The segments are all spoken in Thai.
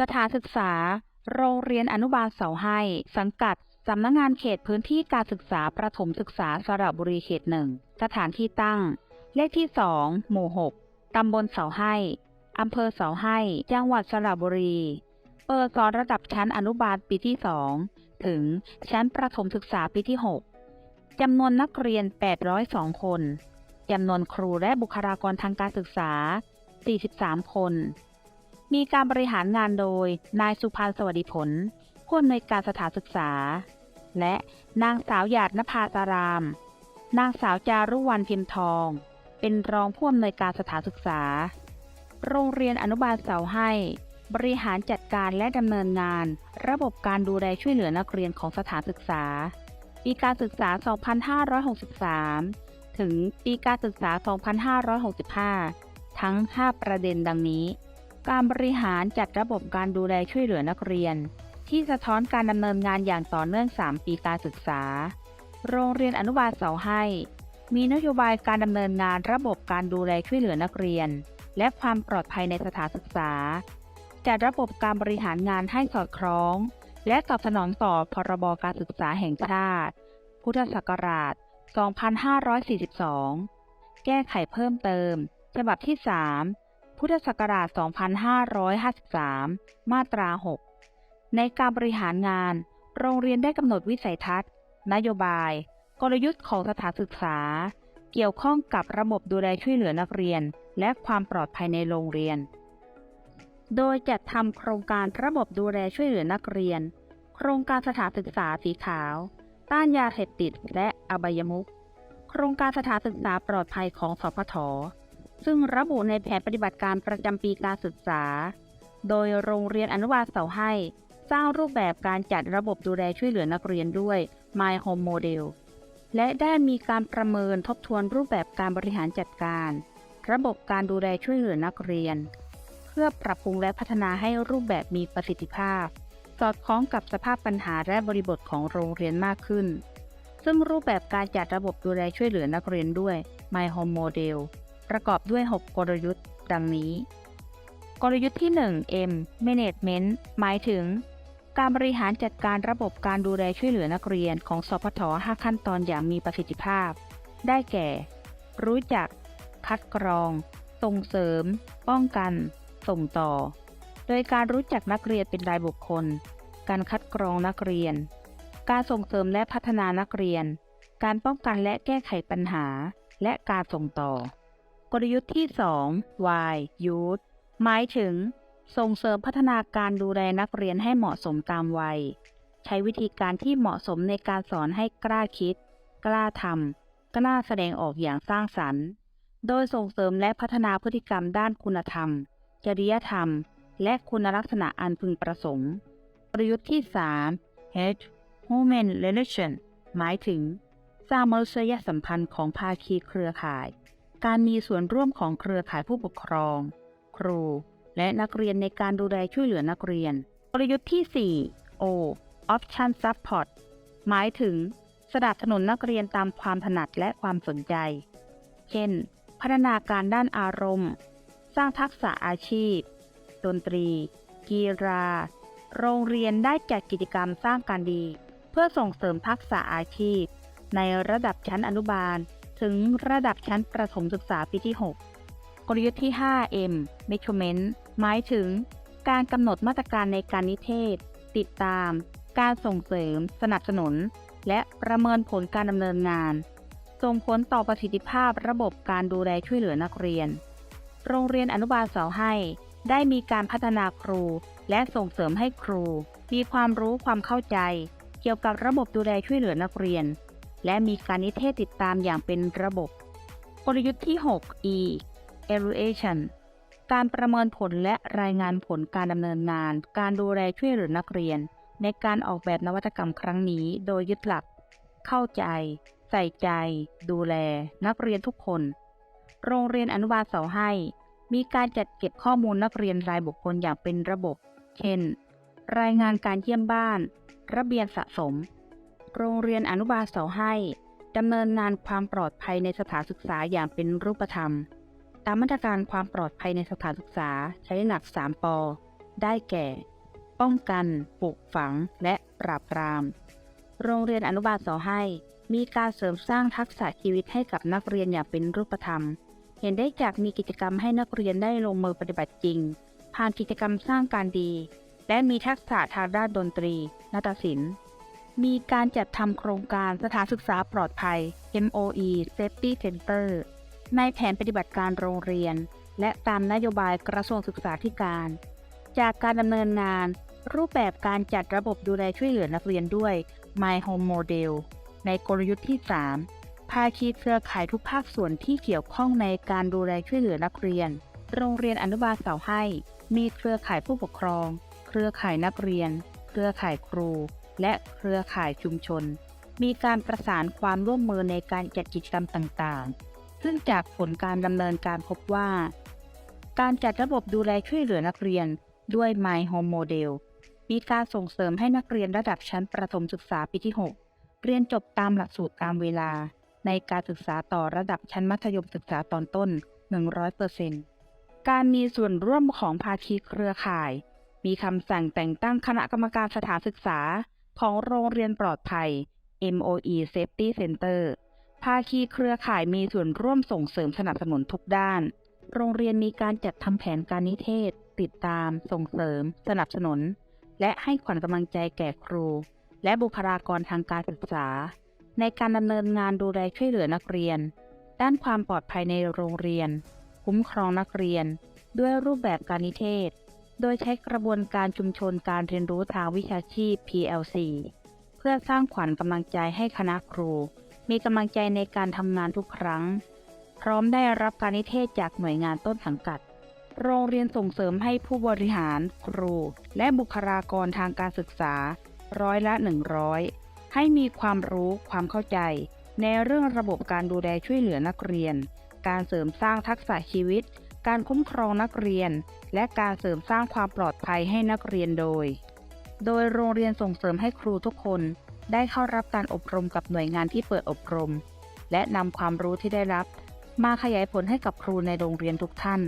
สถานศึกษา โรงเรียนอนุบาลเสาให้ สังกัดสำนักงงานเขตพื้นที่การศึกษาประถมศึกษาสระบุรีเขตหนึ่งสถานที่ตั้ง เลขที่2หมู่6ตำบลเสาให้อำเภอเสาให้ จังหวัดสระบุรี เปิดสอนระดับชั้นอนุบาลปีที่2ถึงชั้นประถมศึกษาปีที่6จำนวนนักเรียน 802 คน จำนวนครูและบุคลากรทางการศึกษา 43 คน มีการบริหารงานโดย นายสุพันธ์สวัสดิผลผู้อำนวยการสถานศึกษา และนางสาวหยาดนภาตาราม นางสาวจารุวรรณพิมพ์ทอง เป็นรองผู้อำนวยการสถานศึกษา โรงเรียนอนุบาลเสาให้ บริหารจัดการและดำเนินงาน ระบบการดูแลช่วยเหลือนักเรียนของสถานศึกษา ปีการศึกษา 2563 ถึงปีการศึกษา 2565 ทั้ง 5 ประเด็นดังนี้ การบริหารจัดระบบการดูแลช่วยเหลือนักเรียน ที่สะท้อนการดำเนินงานอย่างต่อเนื่อง 3 ปีการศึกษา โรงเรียนอนุบาลเสาให้ มีนโยบายการดำเนินงานระบบการดูแลช่วยเหลือนักเรียน และความปลอดภัยในสถานศึกษา จัดระบบการบริหารงานให้สอดคล้อง และตอบสนองต่อพรบการศึกษาแห่งชาติ พุทธศักราช 2542 แก้ไขเพิ่มเติม ฉบับที่ 3 พุทธศักราช 2553 มาตรา 6 ในการบริหารงาน โรงเรียนได้กำหนดวิสัยทัศน์ นโยบาย กลยุทธ์ของสถานศึกษา เกี่ยวข้องกับระบบดูแลช่วยเหลือนักเรียน และความปลอดภัยในโรงเรียน โดยจัดทำโครงการระบบดูแลช่วยเหลือนักเรียน โครงการสถานศึกษาสีขาว ต้านยาเสพติดและอบายมุขโครงการสถานศึกษาปลอดภัยของสพท ซึ่งระบุในแผนปฏิบัติการประจำปีการศึกษา โดยโรงเรียนอนุบาลเสาให้ สร้างรูปแบบการจัดระบบดูแลช่วยเหลือนักเรียนด้วย My Home Model และได้มีการประเมินทบทวนรูปแบบการบริหารจัดการ ระบบการดูแลช่วยเหลือนักเรียน เพื่อปรับปรุงและพัฒนาให้รูปแบบมีประสิทธิภาพ สอดคล้องกับสภาพปัญหาและบริบทของโรงเรียนมากขึ้น ซึ่งรูปแบบการจัดระบบดูแลช่วยเหลือนักเรียนด้วย My Home Model ประกอบด้วย 6 กลยุทธ์ ดังนี้ กลยุทธ์ที่ 1 M Management หมายถึง การบริหารจัดการระบบการดูแลช่วยเหลือนักเรียนของสพท5ขั้นตอนอย่างมีประสิทธิภาพ ได้แก่ รู้จัก คัดกรอง ส่งเสริม ป้องกัน ส่งต่อ โดยการรู้จักนักเรียนเป็นรายบุคคล การคัดกรองนักเรียน การส่งเสริมและพัฒนานักเรียน การป้องกันและแก้ไขปัญหาและการส่งต่อ กลยุทธ์ที่ 2 Y Youth หมายถึง ส่งเสริมพัฒนาการดูแลนักเรียนให้เหมาะสมตามวัย ใช้วิธีการที่เหมาะสมในการสอนให้กล้าคิด กล้าทำกล้าแสดงออกอย่างสร้างสรรค์ โดยส่งเสริมและพัฒนาพฤติกรรมด้านคุณธรรม จริยธรรม และคุณลักษณะอันพึงประสงค์ประยุทธ์ที่ 3 H Human Relation หมายถึงสร้างมนุษยสัมพันธ์ของภาคีเครือข่าย การมีส่วนร่วมของเครือข่ายผู้ปกครอง ครู และนักเรียนในการดูแลช่วยเหลือนักเรียน กลยุทธ์ที่ 4 O Option Support หมายถึงสนับสนุนนักเรียนตามความถนัดและความสนใจ เช่น พัฒนาการด้านอารมณ์ สร้างทักษะอาชีพ ดนตรี กีฬา โรงเรียนได้จัดกิจกรรมสร้างการดี เพื่อส่งเสริมทักษะอาชีพ ในระดับชั้นอนุบาล ถึงระดับชั้นประถมศึกษาปีที่ 6 กลยุทธ์ที่ 5M Measurement หมายถึง การกำหนดมาตรการในการนิเทศ ติดตาม การส่งเสริม สนับสนุน และประเมินผลการดำเนินงาน ส่งผลต่อประสิทธิภาพระบบการดูแลช่วยเหลือนักเรียน โรงเรียนอนุบาลเสาให้ ได้มีการพัฒนาครู และส่งเสริมให้ครู มีความรู้ความเข้าใจ เกี่ยวกับระบบดูแลช่วยเหลือนักเรียน และมีการนิเทศติดตามอย่างเป็นระบบ กลยุทธ์ที่ 6 E evaluation การประเมินผลและรายงานผลการดำเนินงาน การดูแลช่วยเหลือนักเรียน ในการออกแบบนวัตกรรมครั้งนี้ โดยยึดหลัก เข้าใจ ใส่ใจ ดูแล นักเรียนทุกคน โรงเรียนอนุบาลเสาให้ มีการจัดเก็บข้อมูลนักเรียนรายบุคคลอย่างเป็นระบบ เช่น รายงานการเยี่ยมบ้าน ระเบียงสะสม โรงเรียนอนุบาลเสาให้ดำเนินงานความปลอดภัยในสถานศึกษาอย่างเป็นรูปธรรม ตามมาตรการความปลอดภัยในสถานศึกษาใช้หลัก 3ปอได้แก่ ป้องกัน ปลูกฝัง และปราบปราม โรงเรียนอนุบาลเสาให้ มีการเสริมสร้างทักษะชีวิตให้กับนักเรียนอย่างเป็นรูปธรรม เห็นได้จากมีกิจกรรมให้นักเรียนได้ลงมือปฏิบัติจริง ผ่านกิจกรรมสร้างการดี และมีทักษะทางด้านดนตรี นาฏศิลป์ มีการจัดทำโครงการสถานศึกษาปลอดภัย MOE Safety Center ในแผนปฏิบัติการโรงเรียน และตามนโยบายกระทรวงศึกษาธิการ จากการดำเนินงาน รูปแบบการจัดระบบดูแลช่วยเหลือนักเรียนด้วย My Home Model ในกลยุทธ์ที่ 3 ภาคีเครือข่ายทุกภาคส่วนที่เกี่ยวข้องในการดูแลช่วยเหลือนักเรียน โรงเรียนอนุบาลเสาให้ มีเครือข่ายผู้ปกครอง เครือข่ายนักเรียน เครือข่ายครู และเครือข่ายชุมชน มีการประสานความร่วมมือในการจัดกิจกรรมต่างๆ ซึ่งจากผลการดำเนินการพบว่า การจัดระบบดูแลช่วยเหลือนักเรียนด้วย My Home Model มีการส่งเสริมให้นักเรียนระดับชั้นประถมศึกษาปีที่ 6 เรียนจบตามหลักสูตรตามเวลา ในการศึกษาต่อระดับชั้นมัธยมศึกษาตอนต้น 100%การมีส่วนร่วมของภาคีเครือข่าย มีคำสั่งแต่งตั้งคณะกรรมการสถานศึกษา ของโรงเรียนปลอดภัย MOE Safety Center ภาคีเครือข่ายมีส่วนร่วมส่งเสริมสนับสนุนทุกด้าน โรงเรียนมีการจัดทำแผนการนิเทศ ติดตาม ส่งเสริม สนับสนุน และให้ขวัญกำลังใจแก่ครู และบุคลากรทางการศึกษา ในการดำเนินงานดูแลช่วยเหลือนักเรียน ด้านความปลอดภัยในโรงเรียน คุ้มครองนักเรียน ด้วยรูปแบบการนิเทศ โดยใช้กระบวนการชุมชนการเรียนรู้ทางวิชาชีพ PLC เพื่อสร้างขวัญกำลังใจให้คณะครู มีกำลังใจในการทำงานทุกครั้ง พร้อมได้รับการนิเทศจากหน่วยงานต้นสังกัด โรงเรียนส่งเสริมให้ผู้บริหาร ครู และบุคลากรทางการศึกษา ร้อยละ 100 ให้มีความรู้ความเข้าใจ ในเรื่องระบบการดูแลช่วยเหลือนักเรียน การเสริมสร้างทักษะชีวิต การคุ้มครองนักเรียน และการเสริมสร้างความปลอดภัยให้นักเรียนโดย โดยโรงเรียนส่งเสริมให้ครูทุกคนได้เข้ารับการอบรมกับหน่วยงานที่เปิดอบรม และนำความรู้ที่ได้รับ มาขยายผลให้กับครูในโรงเรียนทุกท่าน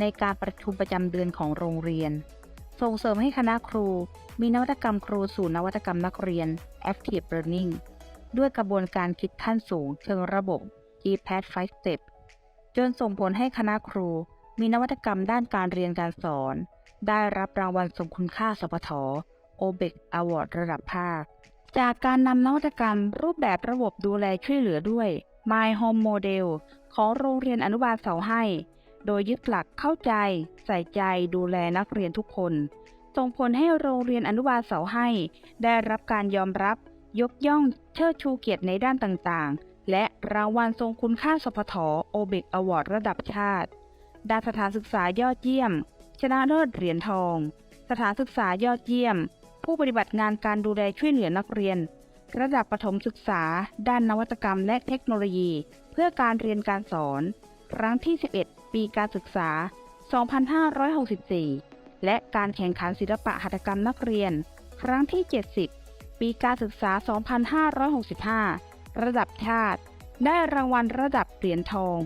ในการประชุมประจำเดือนของโรงเรียน ส่งเสริมให้คณะครู มีนวัตกรรมครูสู่นวัตกรรมนักเรียน Active Learning ด้วยกระบวนการคิดขั้นสูงเชิงระบบ GPAD 5 Step จนส่งผลให้คณะครู มีนวัตกรรมด้านการเรียนการสอน ได้รับรางวัลสมคุณค่าสปท OBEC Award ระดับภาค จากการนำนวัตกรรมรูปแบบระบบดูแลช่วยเหลือด้วย My Home Model ของโรงเรียนอนุบาลเสาให้ โดยยึดหลักเข้าใจ ใส่ใจดูแลนักเรียนทุกคน ส่งผลให้โรงเรียนอนุบาลเสาให้ ได้รับการยอมรับ ยกย่องเชิดชูเกียรติในด้านต่างๆ และรางวัลทรงคุณค่าสพท OBEC Award ระดับชาติ ด้านสถานศึกษายอดเยี่ยม ชนะเลิศเหรียญทอง สถานศึกษายอดเยี่ยม ผู้ปฏิบัติงานการดูแลช่วยเหลือนักเรียน ระดับประถมศึกษา ด้านนวัตกรรมและเทคโนโลยี เพื่อการเรียนการสอน ครั้งที่ 11 ปีการศึกษา 2564 และการแข่งขันศิลปะหัตถกรรมนักเรียน ครั้งที่ 70 ปีการศึกษา 2565 ระดับชาติ ได้รางวัลระดับเหรียญทอง